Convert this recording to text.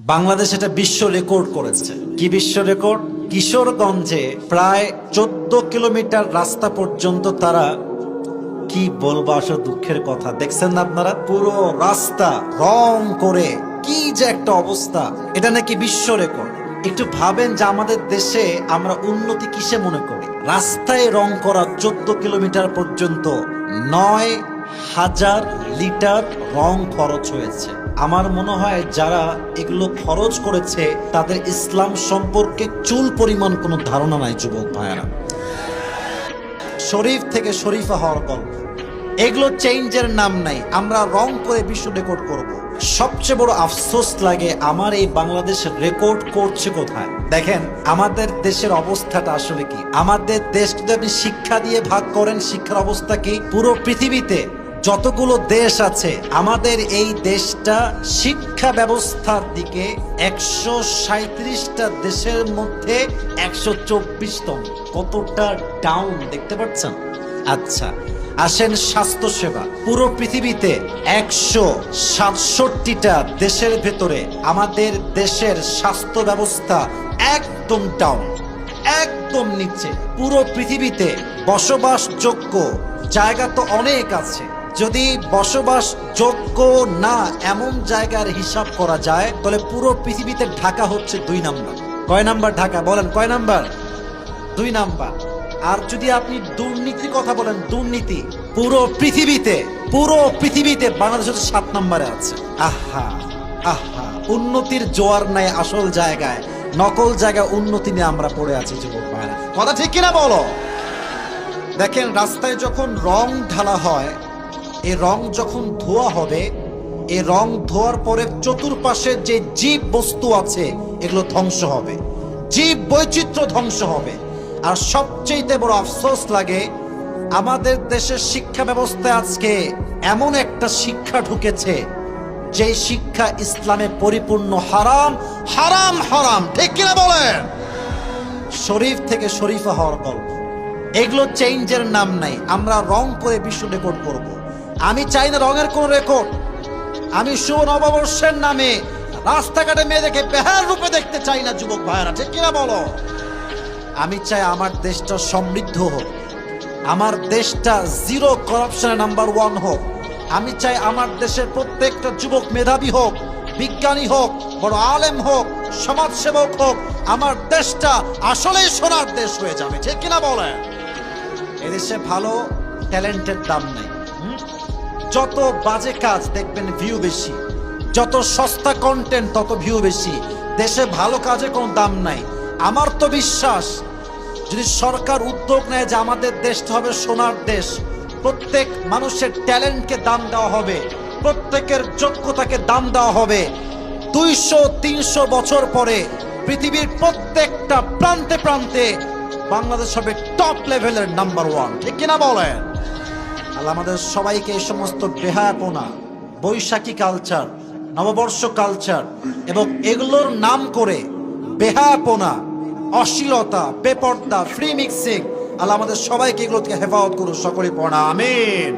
বাংলাদেশ এটা বিশ্ব রেকর্ড করেছে। কি বিশ্ব রেকর্ড? কিশোরগঞ্জে প্রায় চোদ্দ কিলোমিটার রাস্তা পর্যন্ত তারা কি বলব আসলে দুঃখের কথা? দেখছেন না আপনারা? পুরো রাস্তা রং করে কি যে একটা অবস্থা। এটা নাকি বিশ্ব রেকর্ড। একটু ভাবেন যে আমাদের দেশে আমরা উন্নতি কিসে মনে করি? রাস্তায় রং করা চোদ্দ কিলোমিটার পর্যন্ত নয় হাজার লিটার রং খরচ হয়েছে। আমার মনে হয় যারা এগুলো খরচ করেছে, তাদের ইসলাম সম্পর্কে চুল পরিমাণ কোনো ধারণা নাই, যুবক ভাইয়েরা। শরীফ থেকে শরীফা হওয়ার গল্প। এগুলো চেঞ্জের নাম নাই, আমরা রং করে বিশ্ব রেকর্ড করব। সবচেয়ে বড় আফসোস লাগে আমার এই বাংলাদেশ রেকর্ড করছে কোথায়? দেখেন, আমাদের দেশের অবস্থাটা আসলে কি? আমাদের দেশ যদি আপনি শিক্ষা দিয়ে ভাগ করেন, শিক্ষার অবস্থা কি? পুরো পৃথিবীতে যতগুলো দেশ আছে, আমাদের এই দেশটা শিক্ষা ব্যবস্থার দিকে একশো সাঁত্রিশটা দেশের মধ্যে একশো চব্বিশতম। কতটা ডাউন দেখতে পাচ্ছেন? আচ্ছা আসেন স্বাস্থ্য সেবা পুরো পৃথিবীতে একশো সাতষট্টিটা দেশের ভেতরে আমাদের দেশের স্বাস্থ্য ব্যবস্থা একদম ডাউন একদম নিচে। পুরো পৃথিবীতে বসবাসযোগ্য জায়গা তো অনেক আছে। যদি বসবাস যোগ্য না এমন জায়গার হিসাব করা যায়, তাহলে পুরো পৃথিবীতে ঢাকা হচ্ছে দুই নাম্বার। কয় নাম্বার ঢাকা? বলেন, কয় নাম্বার? দুই নাম্বার। আর যদি আপনি দুর্নীতির কথা বলেন, দুর্নীতি পুরো পৃথিবীতে পুরো পৃথিবীতে বাংলাদেশ হচ্ছে সাত নম্বরে আছে। আহা আহা, উন্নতির জোয়ার নাই আসল জায়গায়, নকল জায়গায় উন্নতি নিয়ে আমরা পড়ে আছি যুবক ভাইরা। কথা ঠিক কিনা বলো? দেখেন, রাস্তায় যখন রং ঢালা হয় এই রং যখন ধোয়া হবে, এ রং ধোয়ার পরে চতুর্পাশে যে জীব বস্তু আছে, এগুলো ধ্বংস হবে। জীব বৈচিত্র্য ধ্বংস হবে। আর সবচেয়ে বড় আফসোস লাগে, আমাদের দেশের শিক্ষা ব্যবস্থায় আজকে এমন একটা শিক্ষা ঢুকেছে যে শিক্ষা ইসলামে পরিপূর্ণ হারাম হারাম হারাম। ঠিক কিনা বলেন? শরীফ থেকে শরীফা হওয়ার গল্প। এগুলো চেঞ্জের নাম নাই। আমরা রং করে বিশ্ব রেকর্ড করব। আমি চাই না রঙের কোন রেকর্ড আমি শুভ নববর্ষের নামে রাস্তাঘাটে মেয়েদেরকে বেহার রূপে দেখতে চাই না, যুবক ভাইয়েরা। ঠিক কিনা বলো? আমি চাই আমার দেশটা সমৃদ্ধ হোক। আমার দেশটা জিরো করাপশনে নাম্বার ওয়ান হোক। আমি চাই আমার দেশের প্রত্যেকটা যুবক মেধাবী হোক, বিজ্ঞানী হোক, বড় আলেম হোক, সমাজসেবক হোক, আমার দেশটা আসলেই সোনার দেশ হয়ে যাবে। ঠিক কিনা বলেন? এদেশে ভালো ট্যালেন্টের দাম নেই। যত বাজে কাজ দেখবেন ভিউ বেশি, যত সস্তা কন্টেন্ট তত ভিউ বেশি, দেশে ভালো কাজে কোনো দাম নাই। আমার তো বিশ্বাস, যদি সরকার উদ্যোগ নেয় যে আমাদের দেশটা হবে সোনার দেশ, প্রত্যেক মানুষের ট্যালেন্টকে দাম দেওয়া হবে, প্রত্যেকের যোগ্যতাকে দাম দেওয়া হবে। দুইশো, তিনশো বছর পরে পৃথিবীর প্রত্যেকটা প্রান্তে প্রান্তে বাংলাদেশ হবে টপ লেভেলের নাম্বার ওয়ান ঠিক কিনা বলেন? আল্লাহ আমাদের সবাইকে এই সমস্ত বেহায়াপনা, বৈশাখী কালচার নববর্ষ কালচার এবং এগুলোর নাম করে বেহায়াপনা, অশ্লীলতা, বেপর্দা ফ্রি মিক্সিং আল্লাহ আমাদের সবাইকে এগুলো থেকে হেফাজত করুন সকলে পড়া, আমিন।